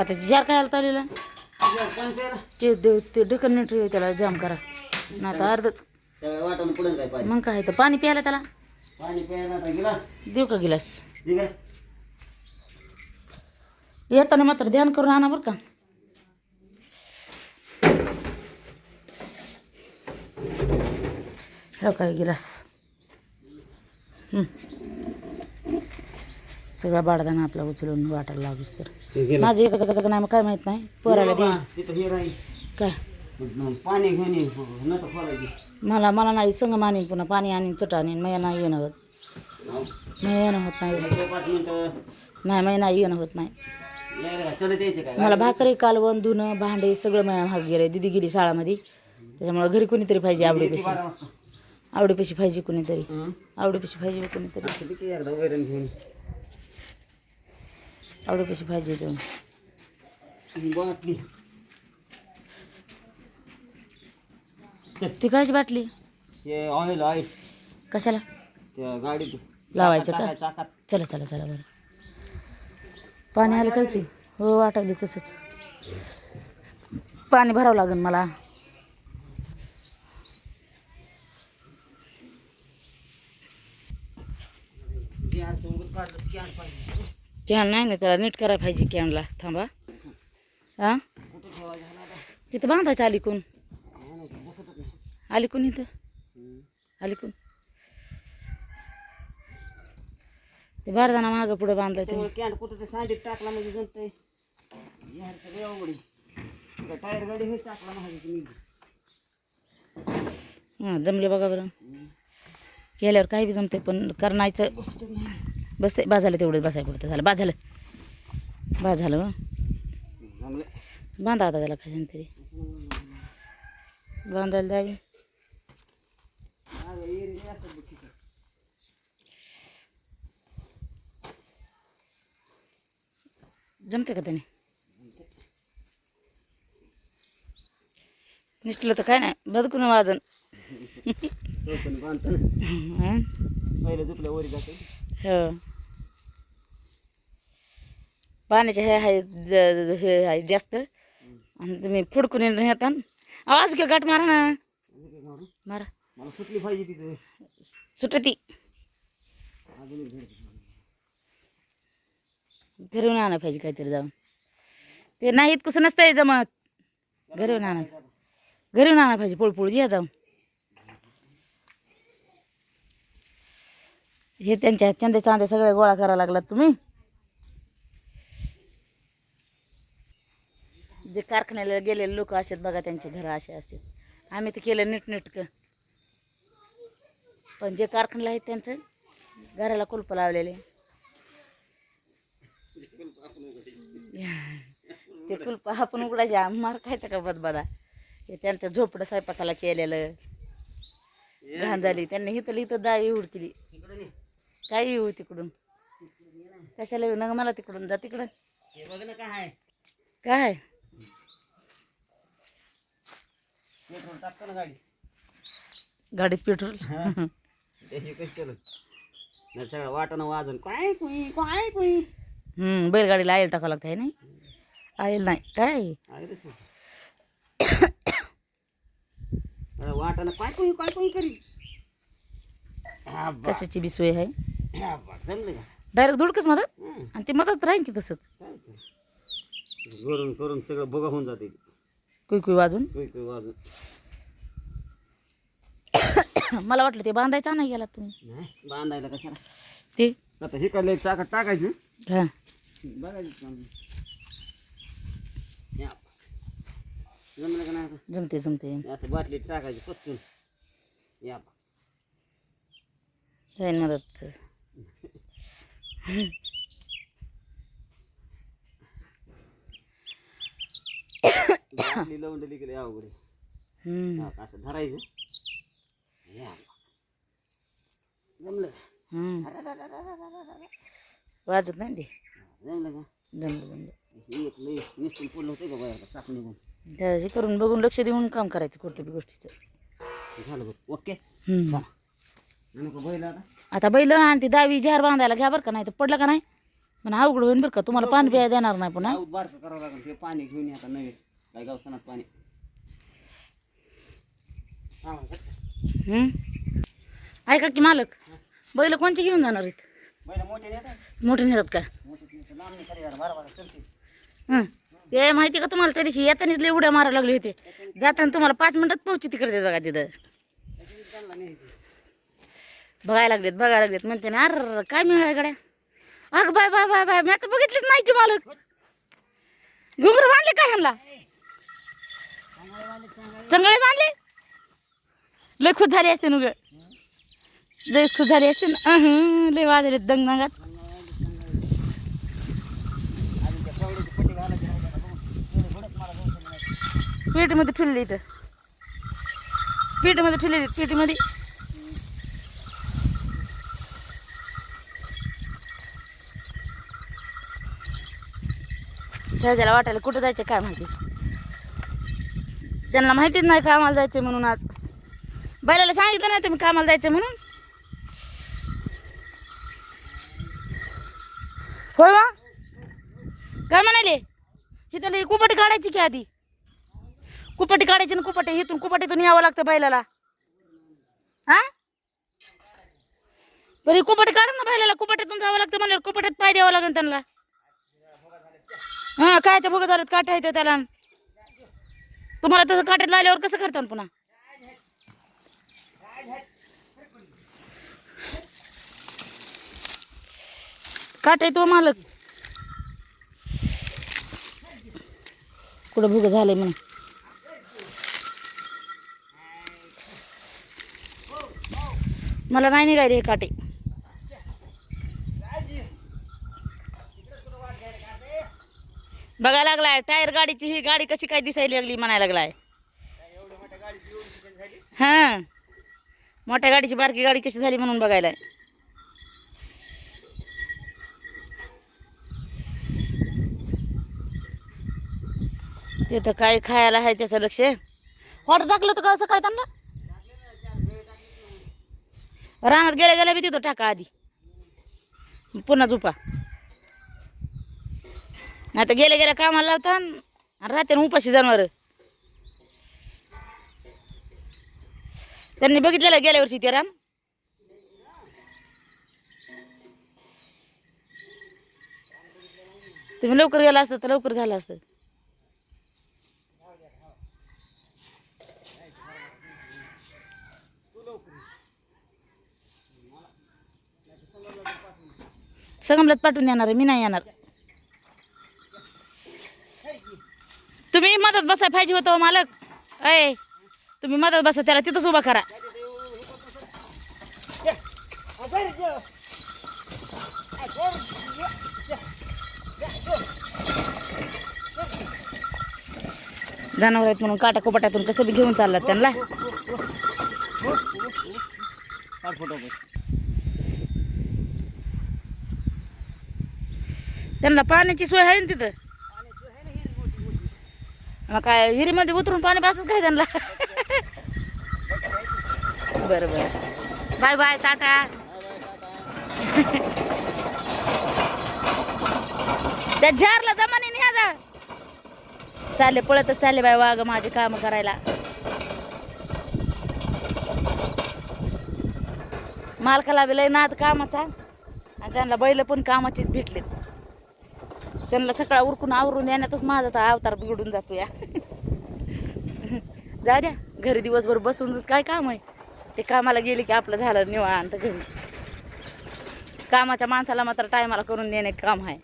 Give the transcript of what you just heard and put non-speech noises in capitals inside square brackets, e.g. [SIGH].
आता जार काय चाललेला पाणी ते देऊ ते ढकन नीट ठेव त्याला जाम करा. ना आता अर्धच. सगळ्या पुढे काय मग काय तर पाणी प्यायला त्याला? पाणी प्यायला आता गिलास देऊ का गिलास? येताना मात्र ध्यान करून आणा बरं का. हो काय गिलास. हं. सगळा बाडदाना आपला उचलून वाटायला लागूस तर. माझं एक नाही काय माहीत नाही? पोराला दे. काय? पाणी मला मला नाही संग मानीन पुन्हा पाणी आणीन चट आणीन मग नाही येणं होत. मग येणं होत नाही. नाही मग नाही येणं होत नाही. मला भाकरी कालवण धुणं भांडे सगळं माझ्या महाग गेलं दिदी गेली शाळामध्ये. त्याच्यामुळं घरी कोणीतरी पाहिजे आवडीपेशी. आवडीपेशी पाहिजे कोणीतरी? आवडीपेशी पाहिजे कोणीतरी. असं बी की एकदा वैरण घेऊन आवडीपेशी पाहिजे तो बाटली? ती कायची बाटली ऑइल ऑइल कशाला? त्या गाडीत. लावायचं का? चाकात चला चला चला बरं. पाणी आलं काय की हो वाटायली तसंच. पाणी भरावं लागेल मला. काढलं कॅन नाही ना त्याला नीट करायला पाहिजे कॅनला. थांबा. हां? तिथं बांधायचं. आली कोण इथं. आली कोण ते बारदाना मागं पुढं बांधलं ते त्यामुळे कॅन कुठं ते सांडीत टाकला म्हणजे जमतंय. टायर गाडी हे टाकला हां जमले बघा बरं. केल्यावर काही बी जमते पण करणायचं बस बाजाला तेवढं बसायला पडतं झालं बाज झालं. बाज झालं हं. बांधा आता त्याला कशाने तरी. बांधायला जावी. जमते का त्याने? निसलं तर काय नाही. बदकून वाजन. हं? पहिलं झुकल्या वरी जाते हो पाण्याचे हे आहे ज- हे आहे जास्त. आणि तुम्ही फुडकून येता आवाज घ्या गाठ मारा ना. मारू. मला सुटली पाहिजे तिथे. सुटती. अजून एक धडकी. घरून आणा पाहिजे काहीतरी जाऊन. ते नाहीत कसं नसतंय जमत. घरून आणा घरून आणा पाहिजे पोळपोळ. या जाऊन. हे त्यांच्या चंदे चांदे सगळे गोळा करायला लागलात तुम्ही. कारखान्याला गेलेले लोक असतात बघा त्यांचे घरं असे असतात आम्ही तर केलं नीटनेटकं. पण जे कारखान्याला आहेत त्यांचं घराला कुलप लावलेले. ते कुलप आपण उघडायचे. मार खायचं का बदबदा? हे त्यांचं झोपडं स्वयंपाकाला केलेलं. घाण झाली. त्यांनी इथं इथं दावी उड केली इकडं ये. काय येऊ तिकडून. कशाला येऊ? नका मला तिकडून. जा तिकडं. काय आहे काय पेट्रोल टाकतो ना गाडी. गाडीत पेट्रोल. त्याची कशी चलत नाही सगळं वाटानं वाजन. काय कुई काय कुई? हम्म बैलगाडीला आयल टाकावं लागतं आहे नाही? आयल नाही. काय? आहे तसं अरे वाटानं काय कुई काय कुई करी? हा बा. कशाची बी सोय आहे. हा बा. जमलं का? डायरेक्ट धुडकच मदत? आणि ते मदत राहील की तसंच. करून करून सगळं बघा होऊन जाते. कुई कुई वाजून. कुई कुई वाजून. मला वाटलं ते बांधायचं नाही गेला तुम्ही. नाही बांधायला कशाला? ते? आता हे काढलं चाकात टाकायचं? हां. जमलं का नाही? जमते जमते. असं बाटलीत टाकायचं पचून. या जाईल मदत [LAUGHS] अवघड आहे. हा, असं धरायचं? जमलं? हम्म. वाजत नाही ते. जमलं का? जमलं जमलं. हे एक लई निष्ठून पडलं होतं का त्याची करून बघून लक्ष देऊन काम करायचं कुठल्या बी गोष्टीचं. झालं बघ ओके? हम्म. नको बैल आता. आता बैल आणि ती दावी जहार बांधायला घ्या बरं का नाही तर पडलं का नाही? पण अवघड होईन बरं का तुम्हाला पाणी प्यायला देणार नाही पुन्हा. आऊत बारकं करावं लागेल ते पाणी घेऊन ये आता नवेच काय गावसनात पाणी. हा, हम्म? ऐका की मालक बैल कोणचे घेऊन जाणार आहेत? बैलं मोठे नेतात मोठे नेतात का? मोठे नेतात लांब नाही खरी बारा बारा चलते हं. ते माहिती का तुम्हाला? त्या दिवशी येतानीच लय उड्या मारायला लागले होते. जाताना तुम्हाला पाच मिनिटात पोहोची तिकडे देता का तिथं त्यांना बघायला लागलेत बघायला लागलेत. म्हणते ना अर काय मिळाय गड्या? अग बाय बाय बाय बाय. मी आता बघितलीच नाही की मालक. घुंगर बांधले काय ह्यांना? चंगळे बांधले? लय खुश झाली असते नुग लय खुश झाली असते ना. लय वाजले दंग दंगाच पेटीमध्ये ठेवलेली इथं. पेटीमध्ये ठेवलेली पेटीमध्ये. सहजाला वाटायला कुठं जायचं काय माहिती? त्यांना माहितीच नाही कामाला जायचं म्हणून आज. बैलाला सांगितलं नाही तुम्ही कामाला जायचं म्हणून. होय वा काय म्हणाले? इथं कुपटी काढायची की आधी. कुपटी काढायची ना कुपाटी इथून कुपटीतून यावं लागतं बैलाला. हा? बरी कुपटी काढून ना बैलाला. कुपटीतून जावं लागतं म्हणल्यावर कुपाट्यात पाय द्यावं लागेल त्यांना. हा कायच्या भोग झालेत काट्या येते त्याला. तुम्हाला तसं काट्यात लावल्यावर कसं करता पुन्हा? काटे तो मालक. कुठं भुग झालंय म्हणून मला नाही निघायले हे काटे. बघायला लागलाय टायर गाडीची ही गाडी कशी काय दिसायला लागली म्हणायला लागलाय. हा. मोठ्या गाडीची बारकी गाडी कशी झाली म्हणून बघायला ते तर काय खायला आहे त्याचं लक्ष. हॉटेल टाकलं होतं का सकाळी त्यांना? रानात गेल्या गेल्या बी तिथं टाका आधी. पुन्हा झोपा. नाही तर गेल्या गेल्या कामाला लावता आणि राहते ना उपाशी जनावर. त्यांनी बघितलेलं गेल्या वर्षी ते रान. तुम्ही लवकर गेला असतं तर लवकर झालं असतं. संगमलात पाठवून येणार मी नाही येणार. कसा पाहिजे होतं हो मालक? अय तुम्ही मदत बसा त्याला तिथंच उभा करा. जनावर आहेत म्हणून काटा कोपाट्यातून कसं बी घेऊन चाललात त्यांना. त्यांना पाण्याची सोय आहे ना तिथं? मग काय विहिरीमध्ये उतरून पाणी पासून काय त्यांना बरं बरं. Bye bye tata. त्या झारला जमाने न्या जा चालले पळतच चालले बाय वाघ माझे काम करायला. मालकाला बी लय नाद कामाचा. आणि त्यांना बैल पण कामाचीच भेटलेत. त्यांना सकाळ उरकून आवरून येण्यातच माझा तर अवतार बिघडून जातो या जा द्या घरी दिवसभर बसूनच काय काम आहे? ते कामाला गेले की आपलं झालं निवांत घरी. कामाच्या माणसाला मात्र टायमाला करून देणे काम आहे.